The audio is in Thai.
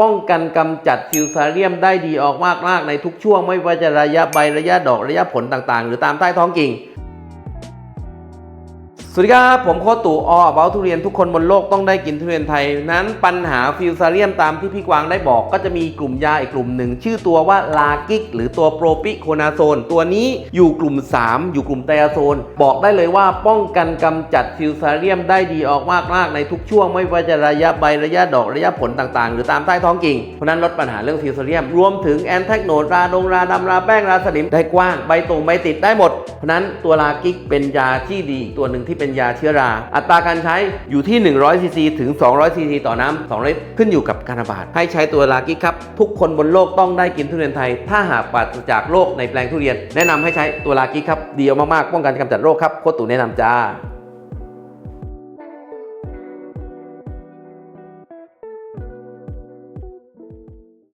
ป้องกันกำจัดฟิวซาเรียมได้ดีออกมากๆในทุกช่วง ไม่ว่าจะระยะใบระยะดอกระยะผลต่างๆ หรือตามใต้ท้องกิ่ง สวัสดีครับ ผมโคตู่ออเบาทุเรียนทุกคนบนโลกต้องได้กินทุเรียนไทย นั้นปัญหาฟิวซาเรียมตามที่พี่กวางได้บอก ก็จะมีกลุ่มยาอีกกลุ่มหนึ่ง ชื่อตัวว่าลากิก หรือตัวโปรปิโคนาโซน ตัวนี้อยู่กลุ่ม 3 อยู่กลุ่มไตรอะโซน บอกได้เลยว่าป้องกันกำจัดฟิวซาเรียมได้ดีออกมากๆในทุกช่วง ไม่ว่าจะระยะใบระยะดอกระยะผลต่างๆ หรือตามใต้ท้องกิ่งเพราะนั้นลดปัญหาเรื่องฟิวซาเรียม รวมถึงแอนแทกโนดราดงราดำราแป้งราสนิมได้กว้างใบตรงใบติดได้หมดเพราะฉะนั้นตัวลากิกเป็นยาที่ดีอีกตัวหนึ่งที่เป็นยาเชื้อรา อัตราการใช้อยู่ที่ 100ซีซีถึง 200ซีซีต่อน้ำ2ลิตรขึ้นอยู่กับการระบาด ให้ใช้ตัวลากิครับทุกคนบนโลกต้องได้กินทุเรียนไทย ถ้าหากปราศจากโรคในแปลงทุเรียน แนะนำให้ใช้ตัวลากิครับดีมากๆป้องกันกำจัดโรคครับโคตรตู่แนะนำจ้า